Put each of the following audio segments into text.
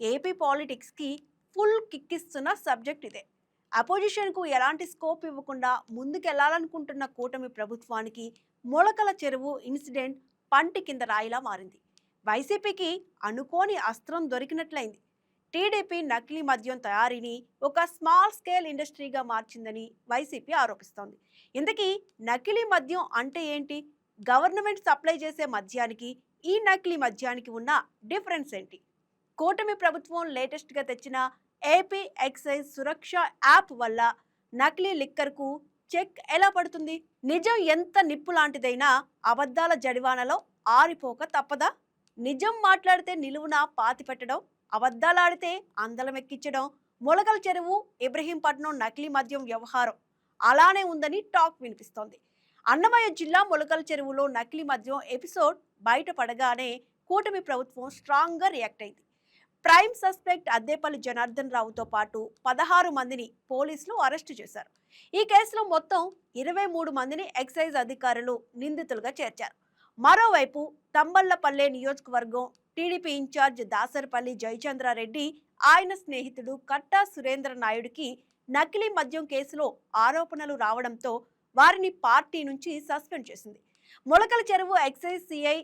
AP పాలిటిక్స్కి full కిక్కిస్తున్న subject ఇదే. అపోజిషన్కు ఎలాంటి స్కోప్ ఇవ్వకుండా ముందుకెళ్ళాలనుకుంటున్న కూటమి ప్రభుత్వానికి మొలకల చెరువు ఇన్సిడెంట్ పంటి కింద రాయిలా మారింది. వైసీపీకి అనుకోని అస్త్రం దొరికినట్లయింది. టీడీపీ నకిలీ మద్యం తయారీని ఒక స్మాల్ స్కేల్ ఇండస్ట్రీగా మార్చిందని వైసీపీ ఆరోపిస్తోంది. ఇంతకీ నకిలీ మద్యం అంటే ఏంటి? గవర్నమెంట్ సప్లై చేసే మద్యానికి ఈ నకిలీ మద్యానికి ఉన్న డిఫరెన్స్ ఏంటి? కూటమి ప్రభుత్వం లేటెస్ట్గా తెచ్చిన ఏపీ ఎక్సైజ్ సురక్ష యాప్ వల్ల నకిలీ లిక్కర్కు చెక్ ఎలా పడుతుంది? నిజం ఎంత నిప్పు లాంటిదైనా అబద్ధాల జడివానలో ఆరిపోక తప్పదా? నిజం మాట్లాడితే నిలువున పాతి పెట్టడం అబద్ధాలాడితే అందలం ఎక్కించడం మొలకల చెరువు ఇబ్రహీంపట్నం నకిలీ మద్యం వ్యవహారం అలానే ఉందని టాక్ వినిపిస్తోంది. అన్నమయ్య జిల్లా మొలకల చెరువులో నకిలీ మద్యం ఎపిసోడ్ బయటపడగానే కూటమి ప్రభుత్వం స్ట్రాంగ్గా రియాక్ట్ అయింది. ప్రైమ్ సస్పెక్ట్ అద్దేపల్లి జనార్దన్ రావుతో పాటు పదహారు మందిని పోలీసులు అరెస్టు చేశారు. ఈ కేసులో మొత్తం ఇరవై మూడు మందిని ఎక్సైజ్ అధికారులు నిందితులుగా చేర్చారు. మరోవైపు తంబళ్ళపల్లె నియోజకవర్గం టీడీపీ ఇన్ఛార్జ్ దాసరపల్లి జయచంద్రారెడ్డి ఆయన స్నేహితుడు కట్టా సురేంద్ర నాయుడికి నకిలీ మద్యం కేసులో ఆరోపణలు రావడంతో వారిని పార్టీ నుంచి సస్పెండ్ చేసింది. మొలకల చెరువు ఎక్సైజ్ సిఐ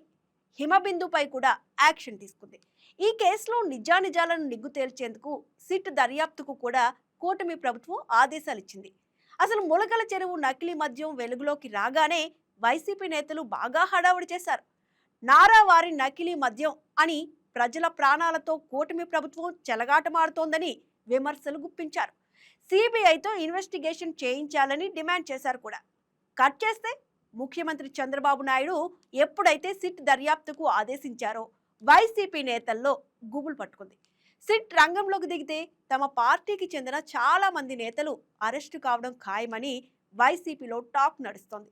హిమబిందుపై కూడా యాక్షన్ తీసుకుంది. ఈ కేసులో నిజానిజాలను నిగ్గు తేల్చేందుకు సిట్ దర్యాప్తుకు కూడా కూటమి ప్రభుత్వం ఆదేశాలు ఇచ్చింది. అసలు మొలకల చెరువు నకిలీ మద్యం వెలుగులోకి రాగానే వైసీపీ నేతలు బాగా హడావుడి చేశారు. నారా వారి నకిలీ మద్యం అని ప్రజల ప్రాణాలతో కూటమి ప్రభుత్వం చెలగాటమాడుతోందని విమర్శలు గుప్పించారు. సిబిఐతో ఇన్వెస్టిగేషన్ చేయించాలని డిమాండ్ చేశారు కూడా. కట్ చేస్తే ముఖ్యమంత్రి చంద్రబాబు నాయుడు ఎప్పుడైతే సిట్ దర్యాప్తుకు ఆదేశించారో వైసీపీ నేతల్లో గుబులు పట్టుకుంది. సిట్ రంగంలోకి దిగితే తమ పార్టీకి చెందిన చాలా మంది నేతలు అరెస్టు కావడం ఖాయమని వైసీపీలో టాక్ నడుస్తోంది.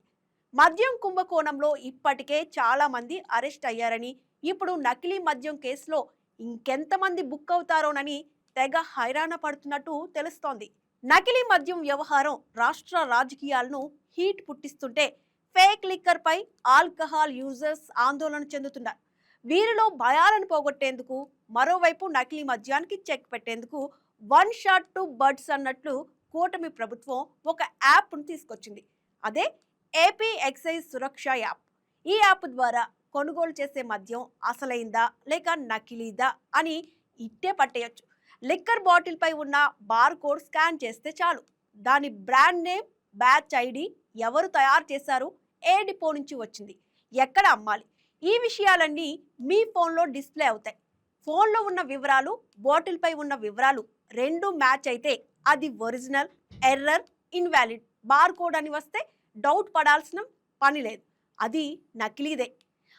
మద్యం కుంభకోణంలో ఇప్పటికే చాలా మంది అరెస్ట్ అయ్యారని ఇప్పుడు నకిలీ మద్యం కేసులో ఇంకెంతమంది బుక్ అవుతారోనని తెగ హైరాణ పడుతున్నట్టు తెలుస్తోంది. నకిలీ మద్యం వ్యవహారం రాష్ట్ర రాజకీయాలను హీట్ పుట్టిస్తుంటే ఫేక్ లిక్కర్ పై ఆల్కహాల్ యూజర్స్ ఆందోళన చెందుతున్నారు. వీరిలో భయాలను పోగొట్టేందుకు మరోవైపు నకిలీ మద్యానికి చెక్ పెట్టేందుకు వన్ షాట్ టు బర్డ్స్ అన్నట్లు కూటమి ప్రభుత్వం ఒక యాప్ను తీసుకొచ్చింది. అదే ఏపీ ఎక్సైజ్ సురక్ష యాప్. ఈ యాప్ ద్వారా కొనుగోలు చేసే మద్యం అసలైందా లేక నకిలీదా అని ఇట్టే పట్టేయచ్చు. లిక్కర్ బాటిల్పై ఉన్న బార్ కోడ్ స్కాన్ చేస్తే చాలు. దాని బ్రాండ్ నేమ్ బ్యాచ్ ఐడి ఎవరు తయారు చేశారు ఏ డిపో నుంచి వచ్చింది. ఎక్కడ అమ్మాలి? ఈ విషయాలన్నీ మీ ఫోన్లో డిస్ప్లే అవుతాయి. ఫోన్లో ఉన్న వివరాలు బాటిల్పై ఉన్న వివరాలు రెండు మ్యాచ్ అయితే అది original error invalid. Bar code అని వస్తే డౌట్ పడాల్సిన పని లేదు. అది నకిలీదే.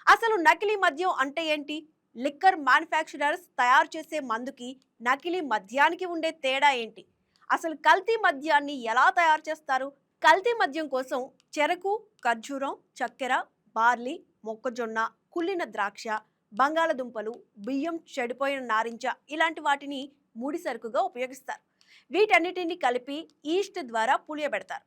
అసలు నకిలీ మద్యం అంటే ఏంటి? లిక్కర్ మ్యానుఫ్యాక్చరర్స్ తయారు చేసే మందుకి నకిలీ మద్యానికి ఉండే తేడా ఏంటి? అసలు కల్తీ మద్యాన్ని ఎలా తయారు చేస్తారు? కల్తీ మద్యం కోసం చెరకు ఖర్జూరం చక్కెర బార్లీ మొక్కజొన్న కుళ్ళిన ద్రాక్ష బంగాళదుంపలు బియ్యం చెడిపోయిన నారింజ ఇలాంటి వాటిని ముడి సరుకుగా ఉపయోగిస్తారు. వీటన్నిటిని కలిపి ఈస్ట్ ద్వారా పులియబెడతారు.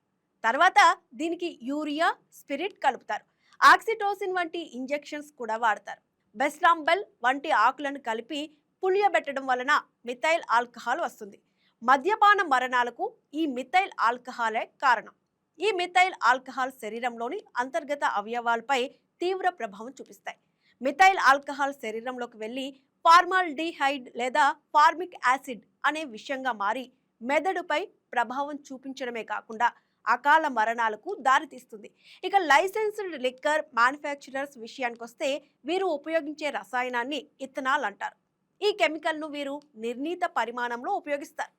తర్వాత దీనికి యూరియా స్పిరిట్ కలుపుతారు. ఆక్సిటోసిన్ వంటి ఇంజెక్షన్స్ కూడా వాడతారు. బెస్లాంబెల్ వంటి ఆకులను కలిపి పులియబెట్టడం వలన మిథైల్ ఆల్కహాల్ వస్తుంది. మద్యపాన మరణాలకు ఈ మిథైల్ ఆల్కహాలే కారణం. ఈ మిథైల్ ఆల్కహాల్ శరీరంలోని అంతర్గత అవయవాలపై తీవ్ర ప్రభావం చూపిస్తాయి. మిథైల్ ఆల్కహాల్ శరీరంలోకి వెళ్ళి ఫార్మాల్డిహైడ్ లేదా ఫార్మిక్ యాసిడ్ అనే విషయంగా మారి మెదడుపై ప్రభావం చూపించడమే కాకుండా అకాల మరణాలకు దారితీస్తుంది. ఇక లైసెన్స్డ్ లిక్కర్ మ్యానుఫ్యాక్చరర్స్ విషయానికి వస్తే వీరు ఉపయోగించే రసాయనాన్ని ఇథనాల్ అంటారు. ఈ కెమికల్ను వీరు నిర్ణీత పరిమాణంలో ఉపయోగిస్తారు.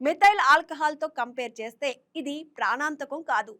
మిథైల్ ఆల్కహాల్తో కంపేర్ చేస్తే ఇది ప్రాణాంతకం కాదు.